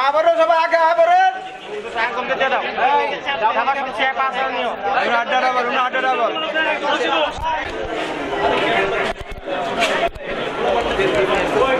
আবারও সবাই আগে আবারও। আড্ডা আবার আড্ডা আবার Gracias.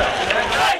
শ্যামলবাসীর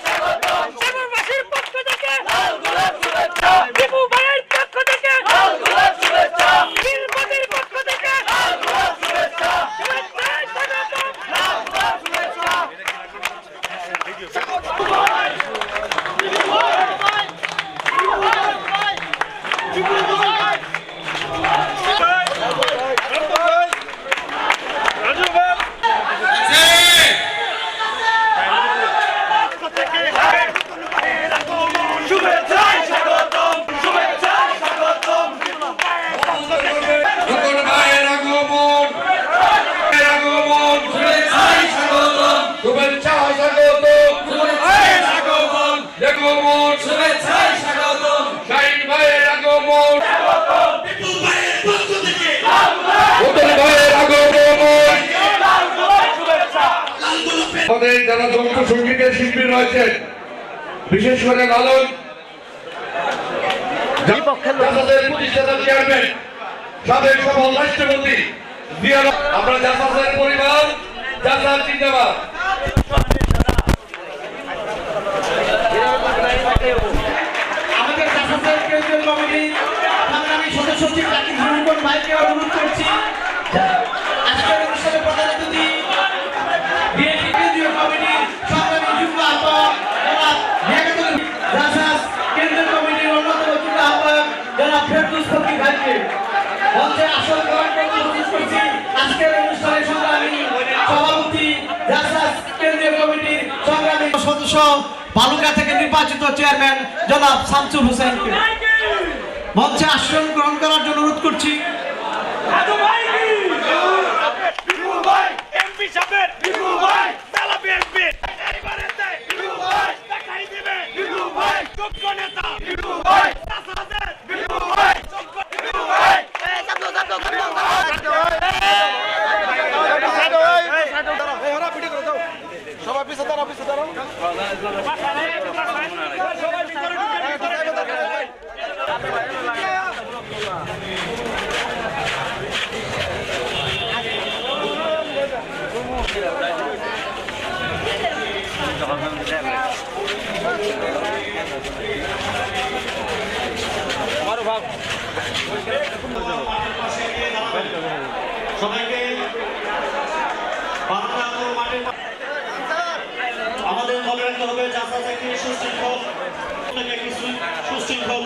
যারা যন্ত্র সঙ্গীতের শিল্পী রয়েছেন বিশেষ করে লালন জামাতের প্রতিষ্ঠাতা চেয়ারম্যান সাবেক সফল রাষ্ট্রপতি আমরা জাসাসের পরিবার জিন্দাবাদ। আমাদের জাসাসের কেন্দ্রীয় কমিটি সংগ্রামী সদস্য সচিব জাকির ভাইকে ভাইকে মঞ্চে সংগ্রামী সভাপতি জাসাস কেন্দ্রীয় সদস্য বালুকা থেকে নির্বাচিত চেয়ারম্যান জনাব শামসুল হোসেনকে। মঞ্চে আসন গ্রহণ করার জন্য অনুরোধ করছি। অফিসে দাঁড়া অফিসে সুশৃঙ্খল সুশৃঙ্খল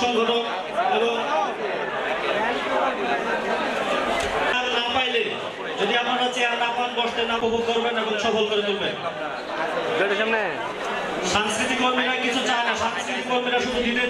সংগঠন এবং না পাইলে যদি আপনারা চেয়ার না পান বসতে না উপভোগ করবেন এবং সফল করে তুলবেন সাংস্কৃতিক কর্মীরা কিছু চায় না সাংস্কৃতিক কর্মীরা শুধু দিতে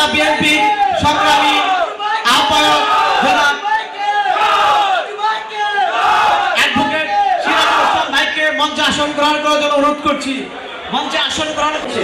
জেলা বিএনপি সংগ্রামী আহ্বায়ক জনাব অ্যাডভোকেট সিরাজুল ভাইকে মঞ্চে আসন করার জন্য অনুরোধ করছি। মঞ্চে আসন গ্রহণ করছি।